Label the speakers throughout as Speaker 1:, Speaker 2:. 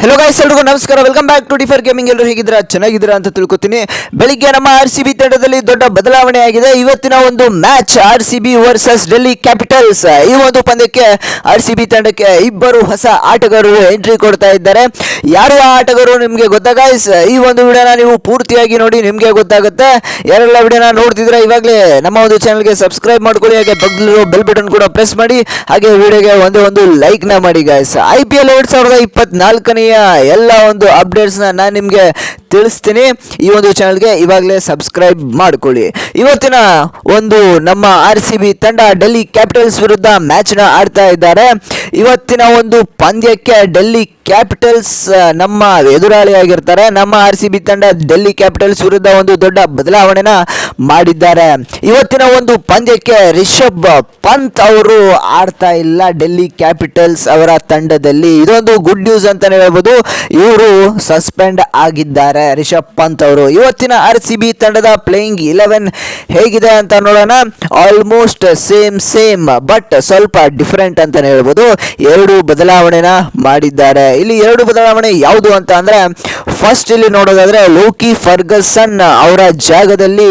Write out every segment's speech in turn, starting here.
Speaker 1: Hello guys ಎಲ್ರಿಗೂ ನಮಸ್ಕಾರ. Welcome back to differ gaming ಎಲ್ಲರೂ ಹೇಗಿದ್ದೀರಾ? ಚೆನ್ನಾಗಿದ್ದೀರಾ ಅಂತ ತಿಳ್ಕೊತೀನಿ. ಬೆಳಿಗ್ಗೆ ನಮ್ಮ ಆರ್ ಸಿ ಬಿ ತಂಡದಲ್ಲಿ ದೊಡ್ಡ ಬದಲಾವಣೆ ಆಗಿದೆ. ಇವತ್ತಿನ ಒಂದು match R C B versus Delhi Capitals ಈ ಒಂದು ಪಂದ್ಯಕ್ಕೆ ಆರ್ ಸಿ ಬಿ ತಂಡಕ್ಕೆ ಇಬ್ಬರು ಹೊಸ ಆಟಗಾರರು ಎಂಟ್ರಿ ಕೊಡ್ತಾ ಇದ್ದಾರೆ. ಯಾರು ಆ ಆಟಗಾರರು ನಿಮಗೆ ಗೊತ್ತಾ ಗೈಸ್ ಈ ಒಂದು ವಿಡಿಯೋನ ನೀವು ಪೂರ್ತಿಯಾಗಿ ನೋಡಿ ನಿಮಗೆ ಗೊತ್ತಾಗುತ್ತೆ. ಯಾರೆಲ್ಲ ವಿಡಿಯೋನ ನೋಡ್ತಿದ್ರೆ ಇವಾಗಲೇ ನಮ್ಮ ಒಂದು ಚಾನಲ್ಗೆ ಸಬ್ಸ್ಕ್ರೈಬ್ ಮಾಡ್ಕೊಳ್ಳಿ. ಹಾಗೆ ಬಗ್ಲಿರೋ ಬೆಲ್ ಬಟನ್ ಕೂಡ ಪ್ರೆಸ್ ಮಾಡಿ. ಹಾಗೆ ವಿಡಿಯೋಗೆ ಒಂದೇ ಒಂದು ಲೈಕ್ನ ಮಾಡಿ ಗಾಯ್ಸ್ ಐ ಪಿ ಎಲ್ ಎರಡು ಸಾವಿರದ ಇಪ್ಪತ್ನಾಲ್ಕನೆಯ ಎಲ್ಲ ಒಂದು ಅಪ್ಡೇಟ್ಸ್ನ ನಾನು ನಿಮಗೆ ತಿಳಿಸ್ತೀನಿ. ಈ ಒಂದು ಚಾನಲ್ಗೆ ಇವಾಗಲೇ ಸಬ್ಸ್ಕ್ರೈಬ್ ಮಾಡ್ಕೊಳ್ಳಿ. ಇವತ್ತಿನ ಒಂದು ನಮ್ಮ ಆರ್ ಸಿ ಬಿ ತಂಡ ಡೆಲ್ಲಿ ಕ್ಯಾಪಿಟಲ್ಸ್ ವಿರುದ್ಧ ಮ್ಯಾಚ್ನ ಆಡ್ತಾ ಇದ್ದಾರೆ. ಇವತ್ತಿನ ಒಂದು ಪಂದ್ಯಕ್ಕೆ ಡೆಲ್ಲಿ ಕ್ಯಾಪಿಟಲ್ಸ್ ನಮ್ಮ ಎದುರಾಳಿಯಾಗಿರ್ತಾರೆ ನಮ್ಮ ಆರ್ ಸಿ ಬಿ ತಂಡ ಡೆಲ್ಲಿ ಕ್ಯಾಪಿಟಲ್ಸ್ ವಿರುದ್ಧ ಒಂದು ದೊಡ್ಡ ಬದಲಾವಣೆನ ಮಾಡಿದ್ದಾರೆ. ಇವತ್ತಿನ ಒಂದು ಪಂದ್ಯಕ್ಕೆ ರಿಷಬ್ ಪಂತ್ ಅವರು ಆಡ್ತಾ ಇಲ್ಲ. ಡೆಲ್ಲಿ ಕ್ಯಾಪಿಟಲ್ಸ್ ಅವರ ತಂಡದಲ್ಲಿ. ಇದೊಂದು ಗುಡ್ ನ್ಯೂಸ್ ಅಂತಾನೆ ಹೇಳ್ಬೋದು. ಇವರು ಸಸ್ಪೆಂಡ್ ಆಗಿದ್ದಾರೆ. ರಿಷಬ್ ಪಂತ್ ಅವರು. ಇವತ್ತಿನ ಆರ್ ಸಿ ಬಿ ತಂಡದ ಪ್ಲೇಯಿಂಗ್ ಇಲೆವೆನ್ ಹೇಗಿದೆ ಅಂತ ನೋಡೋಣ. ಆಲ್ಮೋಸ್ಟ್ ಸೇಮ್ ಸೇಮ್, ಬಟ್ ಸ್ವಲ್ಪ ಡಿಫ್ರೆಂಟ್ ಅಂತಾನೆ ಹೇಳ್ಬೋದು. ಎರಡು ಬದಲಾವಣೆನ ಮಾಡಿದ್ದಾರೆ. ಇಲ್ಲಿ ಎರಡು ಬದಲಾವಣೆ ಯಾವುದು ಅಂತ ಅಂದರೆ, ಫಸ್ಟ್ ಇಲ್ಲಿ ನೋಡೋದಾದ್ರೆ ಲೋಕಿ ಫರ್ಗಸನ್ ಅವರ ಜಾಗದಲ್ಲಿ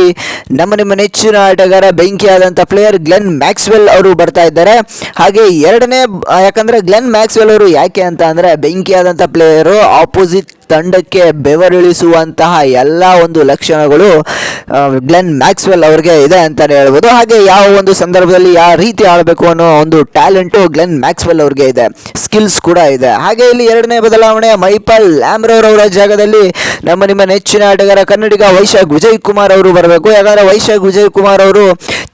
Speaker 1: ನಮ್ಮ ನಿಮ್ಮ ನೆಚ್ಚಿನ ಆಟಗಾರ, ಬೆಂಕಿಯಾದಂಥ ಪ್ಲೇಯರ್ ಗ್ಲೆನ್ ಮ್ಯಾಕ್ಸ್ವೆಲ್ ಅವರು ಬರ್ತಾ ಇದ್ದಾರೆ. ಹಾಗೆ ಎರಡನೇ, ಯಾಕಂದರೆ ಯಾಕಂದ್ರೆ ಗ್ಲೆನ್ ಮ್ಯಾಕ್ಸ್ವೆಲ್ ಅವರು ಯಾಕೆ ಅಂತ ಅಂದರೆ, ಬೆಂಕಿಯಾದಂಥ ಪ್ಲೇಯರು ಆಪೋಸಿಟ್ ತಂಡಕ್ಕೆ ಬೆವರಿಳಿಸುವಂತಹ ಎಲ್ಲ ಒಂದು ಲಕ್ಷಣಗಳು ಗ್ಲೆನ್ ಮ್ಯಾಕ್ಸ್ವೆಲ್ ಅವರಿಗೆ ಇದೆ ಅಂತಲೇ ಹೇಳ್ಬೋದು. ಹಾಗೆ ಯಾವ ಒಂದು ಸಂದರ್ಭದಲ್ಲಿ ಯಾವ ರೀತಿ ಆಡಬೇಕು ಅನ್ನೋ ಒಂದು ಟ್ಯಾಲೆಂಟು ಗ್ಲೆನ್ ಮ್ಯಾಕ್ಸ್ವೆಲ್ ಅವ್ರಿಗೆ ಇದೆ. ಸ್ಕಿಲ್ಸ್ ಕೂಡ ಇದೆ. ಹಾಗೆ ಇಲ್ಲಿ ಎರಡನೇ ಬದಲಾವಣೆ ಮೈಪಲ್ ಲ್ಯಾಮ್ರೋರ್ ಅವರ ಜಾಗದಲ್ಲಿ ನಮ್ಮ ನಿಮ್ಮ ನೆಚ್ಚಿನ ಆಟಗಾರ ಕನ್ನಡಿಗ ವೈಶಾಖ್ ವಿಜಯ್ ಕುಮಾರ್ ಅವರು ಬರಬೇಕು. ಯಾಕಂದರೆ ವೈಶಾಖ್ ವಿಜಯ್ ಕುಮಾರ್ ಅವರು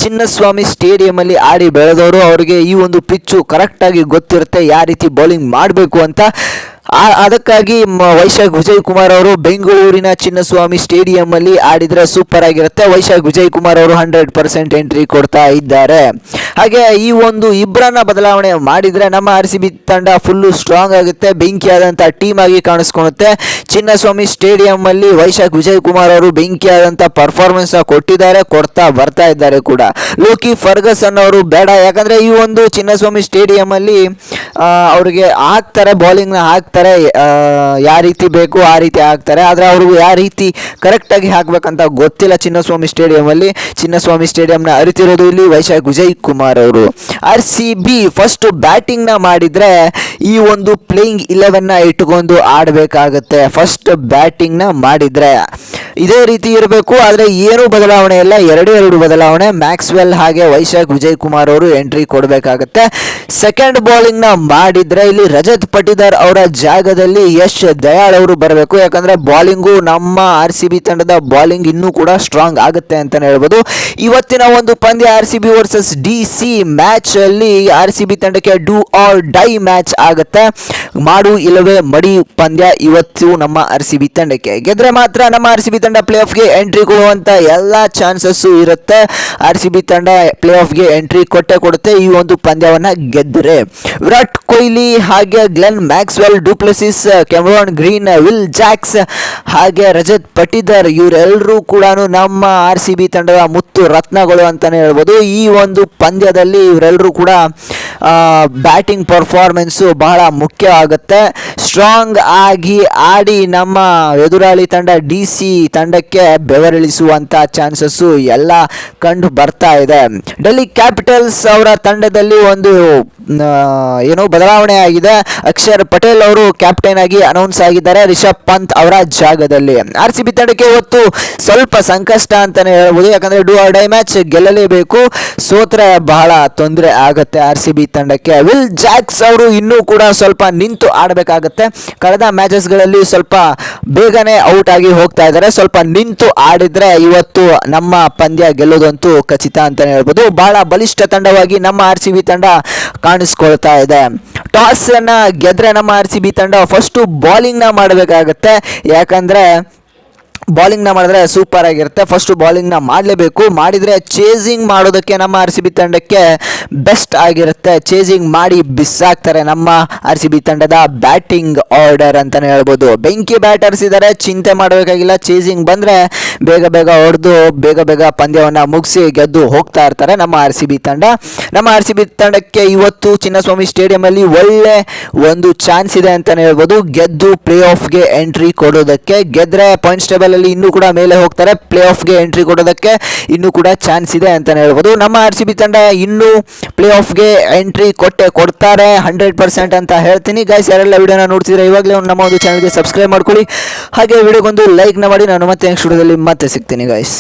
Speaker 1: ಚಿನ್ನಸ್ವಾಮಿ ಸ್ಟೇಡಿಯಂ ಅಲ್ಲಿ ಆಡಿ ಬೆಳೆದವರು. ಅವರಿಗೆ ಈ ಒಂದು ಪಿಚ್ಚು ಕರೆಕ್ಟಾಗಿ ಗೊತ್ತಿರುತ್ತೆ. ಯಾವ ರೀತಿ ಬೌಲಿಂಗ್ ಮಾಡಬೇಕು ಅಂತ ಅದಕ್ಕಾಗಿ ವೈಶಾಖ್ ವಿಜಯ್ ಕುಮಾರ್ ಅವರು ಬೆಂಗಳೂರಿನ ಚಿನ್ನಸ್ವಾಮಿ ಸ್ಟೇಡಿಯಂ ಅಲ್ಲಿ ಆಡಿದ್ರೆ ಸೂಪರ್ ಆಗಿರುತ್ತೆ. ವೈಶಾಖ್ ವಿಜಯ್ ಕುಮಾರ್ ಅವರು ಹಂಡ್ರೆಡ್ ಪರ್ಸೆಂಟ್ ಎಂಟ್ರಿ ಕೊಡ್ತಾ ಇದ್ದಾರೆ. ಹಾಗೆ ಈ ಒಂದು ಇಬ್ಬರನ್ನ ಬದಲಾವಣೆ ಮಾಡಿದ್ರೆ ನಮ್ಮ ಆರ್ ಸಿ ಬಿ ತಂಡ ಫುಲ್ಲು ಸ್ಟ್ರಾಂಗ್ ಆಗುತ್ತೆ. ಬೆಂಕಿಯಾದಂಥ ಟೀಮ್ ಆಗಿ ಕಾಣಿಸ್ಕೊಳುತ್ತೆ ಚಿನ್ನಸ್ವಾಮಿ ಸ್ಟೇಡಿಯಂ ಅಲ್ಲಿ ವೈಶಾಖ್ ವಿಜಯ್ ಕುಮಾರ್ ಅವರು ಬೆಂಕಿಯಾದಂಥ ಪರ್ಫಾರ್ಮೆನ್ಸ್ ಕೊಟ್ಟಿದ್ದಾರೆ, ಕೊಡ್ತಾ ಬರ್ತಾ ಇದ್ದಾರೆ ಕೂಡ. ಲೋಕಿ ಫರ್ಗಸನ್ ಅವರು ಬೇಡ. ಯಾಕಂದ್ರೆ ಈ ಒಂದು ಚಿನ್ನಸ್ವಾಮಿ ಸ್ಟೇಡಿಯಂ ಅಲ್ಲಿ ಅವ್ರಿಗೆ ಹಾಕ್ತಾರೆ ಬೌಲಿಂಗ್ನ ಹಾಕ್ತಾರೆ. ಯಾವ ರೀತಿ ಬೇಕು ಆ ರೀತಿ ಹಾಕ್ತಾರೆ. ಆದರೆ ಅವ್ರಿಗೂ ಯಾವ ರೀತಿ ಕರೆಕ್ಟಾಗಿ ಹಾಕ್ಬೇಕಂತ ಗೊತ್ತಿಲ್ಲ ಚಿನ್ನಸ್ವಾಮಿ ಸ್ಟೇಡಿಯಮಲ್ಲಿ ಚಿನ್ನಸ್ವಾಮಿ ಸ್ಟೇಡಿಯಂನ ಅರಿತಿರೋದು ಇಲ್ಲಿ ವೈಶಾಖ್ ವಿಜಯ್ ಕುಮಾರ್ ಅವರು. ಆರ್ ಸಿ ಬಿ ಫಸ್ಟು ಬ್ಯಾಟಿಂಗ್ನ ಮಾಡಿದರೆ ಈ ಒಂದು ಪ್ಲೇಯಿಂಗ್ ಇಲೆವೆನ್ನ ಇಟ್ಕೊಂಡು ಆಡಬೇಕಾಗತ್ತೆ. ಫಸ್ಟ್ ಬ್ಯಾಟಿಂಗ್ನ ಮಾಡಿದರೆ. ಇದೇ ರೀತಿ ಇರಬೇಕು, ಆದರೆ ಏನೂ ಬದಲಾವಣೆ ಇಲ್ಲ. ಎರಡು ಎರಡು ಬದಲಾವಣೆ. ಮ್ಯಾಕ್ಸ್ವೆಲ್ ಹಾಗೆ ವೈಶಾಖ್ ವಿಜಯ್ ಕುಮಾರ್ ಅವರು ಎಂಟ್ರಿ ಕೊಡಬೇಕಾಗತ್ತೆ. ಸೆಕೆಂಡ್ ಬೌಲಿಂಗ್ನ ಮಾಡಿದರೆ ಇಲ್ಲಿ ರಜತ್ ಪಟಿದಾರ್ ಅವರ ಜಾಗದಲ್ಲಿ ಯಶ್ ದಯಾಳ್ ಅವರು ಬರಬೇಕು. ಯಾಕಂದ್ರೆ ಬಾಲಿಂಗು ನಮ್ಮ ಆರ್ ಸಿ ಬಿ ತಂಡದ ಬಾಲಿಂಗ್ ಇನ್ನೂ ಕೂಡ ಸ್ಟ್ರಾಂಗ್ ಆಗುತ್ತೆ ಅಂತಾನೆ ಹೇಳ್ಬೋದು. ಇವತ್ತಿನ ಒಂದು ಪಂದ್ಯ R C B versus D C match ಅಲ್ಲಿ ಆರ್ ಸಿ ಬಿ ತಂಡಕ್ಕೆ ಡೂ ಆರ್ ಡೈ ಮ್ಯಾಚ್ ಆಗುತ್ತೆ. ಮಾಡು ಇಲ್ಲವೇ ಮಡಿ ಪಂದ್ಯ ಇವತ್ತು ನಮ್ಮ ಆರ್ ಸಿ ಬಿ ತಂಡಕ್ಕೆ. ಗೆದ್ರೆ ಮಾತ್ರ ನಮ್ಮ ಆರ್ ಸಿ ಬಿ ತಂಡ ಪ್ಲೇ ಆಫ್ಗೆ ಎಂಟ್ರಿ ಕೊಡುವಂತ ಎಲ್ಲ ಚಾನ್ಸಸ್ಸು ಇರುತ್ತೆ. ಆರ್ ಸಿ ಬಿ ತಂಡ ಪ್ಲೇ ಆಫ್ಗೆ ಎಂಟ್ರಿ ಕೊಟ್ಟೆ ಕೊಡುತ್ತೆ ಈ ಒಂದು ಪಂದ್ಯವನ್ನ ಗೆದ್ದರೆ ವಿರಾಟ್ ಕೊಹ್ಲಿ ಹಾಗೆ Glenn Maxwell du Plessis Cameron Green Will Jacks ಹಾಗೆ ರಜತ್ ಪಟಿದರ್ ಇವರೆಲ್ಲರೂ ಕೂಡ ನಮ್ಮ ಆರ್ ಸಿ ಬಿ ತಂಡದ ಮುತ್ತು ರತ್ನಗಳು ಅಂತಲೇ ಹೇಳ್ಬೋದು. ಈ ಒಂದು ಪಂದ್ಯದಲ್ಲಿ ಇವರೆಲ್ಲರೂ ಕೂಡ ಬ್ಯಾಟಿಂಗ್ ಪರ್ಫಾರ್ಮೆನ್ಸು ಬಹಳ ಮುಖ್ಯ ಆಗುತ್ತೆ. ಸ್ಟ್ರಾಂಗ್ ಆಗಿ ಆಡಿ ನಮ್ಮ ಎದುರಾಳಿ ತಂಡ ಡಿ ಸಿ ತಂಡಕ್ಕೆ ಬೆವರಿಳಿಸುವಂಥ ಚಾನ್ಸಸ್ಸು ಎಲ್ಲ ಕಂಡು ಬರ್ತಾ ಇದೆ. ಡೆಲ್ಲಿ ಕ್ಯಾಪಿಟಲ್ಸ್ ಅವರ ತಂಡದಲ್ಲಿ ಒಂದು ಏನು ಬದಲಾವಣೆ ಆಗಿದೆ. ಅಕ್ಷರ್ ಪಟೇಲ್ ಅವರು ಕ್ಯಾಪ್ಟನ್ ಆಗಿ ಅನೌನ್ಸ್ ಆಗಿದ್ದಾರೆ ರಿಷಬ್ ಪಂತ್ ಅವರ ಜಾಗದಲ್ಲಿ. ಆರ್ ಸಿ ಬಿ ತಂಡಕ್ಕೆ ಇವತ್ತು ಸ್ವಲ್ಪ ಸಂಕಷ್ಟ ಅಂತಾನೆ ಹೇಳ್ಬೋದು. ಯಾಕಂದ್ರೆ ಡೂ ಆರ್ ಡೈ ಮ್ಯಾಚ್ ಗೆಲ್ಲಲೇಬೇಕು. ಸೋತ್ರೆ ಬಹಳ ತೊಂದರೆ ಆಗುತ್ತೆ ಆರ್ ಸಿ ಬಿ ತಂಡಕ್ಕೆ. ವಿಲ್ ಜಾಕ್ಸ್ ಅವರು ಇನ್ನೂ ಕೂಡ ಸ್ವಲ್ಪ ನಿಂತು ಆಡಬೇಕಾಗತ್ತೆ. ಕಳೆದ ಮ್ಯಾಚಸ್ಗಳಲ್ಲಿ ಸ್ವಲ್ಪ ಬೇಗನೆ ಔಟ್ ಆಗಿ ಹೋಗ್ತಾ ಇದ್ದಾರೆ. ಸ್ವಲ್ಪ ನಿಂತು ಆಡಿದ್ರೆ ಇವತ್ತು ನಮ್ಮ ಪಂದ್ಯ ಗೆಲ್ಲೋದಂತೂ ಖಚಿತ ಅಂತಾನೆ ಹೇಳ್ಬೋದು. ಬಹಳ ಬಲಿಷ್ಠ ತಂಡವಾಗಿ ನಮ್ಮ ಆರ್ ಸಿ ಬಿ ತಂಡ ಕಾಣಿಸ್ಕೊಳ್ತಾ ಇದೆ. ಟಾಸ್ ಅನ್ನ ಗೆದ್ರೆ ನಮ್ಮ ಆರ್ ಸಿ ಬಿ ತಂಡ ಫಸ್ಟು ಬಾಲಿಂಗ್ನ ಮಾಡಬೇಕಾಗತ್ತೆ. ಯಾಕಂದ್ರೆ ಬಾಲಿಂಗ್ನ ಮಾಡಿದ್ರೆ ಸೂಪರ್ ಆಗಿರುತ್ತೆ. ಫಸ್ಟ್ ಬಾಲಿಂಗ್ನ ಮಾಡಲೇಬೇಕು. ಮಾಡಿದರೆ ಚೇಸಿಂಗ್ ಮಾಡೋದಕ್ಕೆ ನಮ್ಮ ಆರ್ ಸಿ ಬಿ ತಂಡಕ್ಕೆ ಬೆಸ್ಟ್ ಆಗಿರುತ್ತೆ. ಚೇಸಿಂಗ್ ಮಾಡಿ ಬಿಸಾಕ್ತಾರೆ ನಮ್ಮ ಆರ್ ಸಿ ಬಿ ತಂಡದ ಬ್ಯಾಟಿಂಗ್ ಆರ್ಡರ್ ಅಂತಲೇ ಹೇಳ್ಬೋದು. ಬೆಂಕಿ ಬ್ಯಾಟರ್ಸ್ ಇದ್ದಾರೆ ಚಿಂತೆ ಮಾಡಬೇಕಾಗಿಲ್ಲ. ಚೇಸಿಂಗ್ ಬಂದರೆ ಬೇಗ ಬೇಗ ಹೊಡೆದು, ಬೇಗ ಬೇಗ ಪಂದ್ಯವನ್ನು ಮುಗಿಸಿ ಗೆದ್ದು ಹೋಗ್ತಾ ಇರ್ತಾರೆ ನಮ್ಮ ಆರ್ ಸಿ ಬಿ ತಂಡ. ನಮ್ಮ ಆರ್ ಸಿ ಬಿ ತಂಡಕ್ಕೆ ಇವತ್ತು ಚಿನ್ನಸ್ವಾಮಿ ಸ್ಟೇಡಿಯಮಲ್ಲಿ ಒಳ್ಳೆ ಒಂದು ಚಾನ್ಸ್ ಇದೆ ಅಂತಲೇ ಹೇಳ್ಬೋದು. ಗೆದ್ದು ಪ್ಲೇ ಆಫ್ಗೆ ಎಂಟ್ರಿ ಕೊಡೋದಕ್ಕೆ. ಗೆದ್ದರೆ ಪಾಯಿಂಟ್ಸ್ ಟೇಬಲ್ ಅಲ್ಲಿ ಇನ್ನೂ ಕೂಡ ಮೇಲೆ ಹೋಗ್ತಾರೆ. ಪ್ಲೇ ಆಫ್ಗೆ ಎಂಟ್ರಿ ಕೊಡೋದಕ್ಕೆ ಇನ್ನೂ ಕೂಡ ಚಾನ್ಸ್ ಇದೆ ಅಂತಲೇ ಹೇಳ್ಬೋದು. ನಮ್ಮ ಆರ್ ಸಿ ಬಿ ತಂಡ ಇನ್ನೂ ಪ್ಲೇ ಆಫ್ಗೆ ಎಂಟ್ರಿ ಕೊಟ್ಟೆ, ಕೊಡ್ತಾರೆ ಹಂಡ್ರೆಡ್ ಪರ್ಸೆಂಟ್ ಅಂತ ಹೇಳ್ತೀನಿ. ಗೈಸ್ ಯಾರೆಲ್ಲ ವಿಡಿಯೋನ ನೋಡ್ತಿದ್ರೆ ಇವಾಗಲೇ ನಮ್ಮ ಒಂದು ಚಾನಲ್ಗೆ ಸಬ್ಸ್ಕ್ರೈಬ್ ಮಾಡ್ಕೊಳ್ಳಿ. ಹಾಗೆ ವಿಡಿಯೋಗೊಂದು ಲೈಕ್ನ ಮಾಡಿ. ನಾನು ಮತ್ತೆ ನೆಕ್ಸ್ಟ್ ವಿಡಿಯೋದಲ್ಲಿ ಮತ್ತೆ ಸಿಗ್ತೀನಿ ಗೈಸ್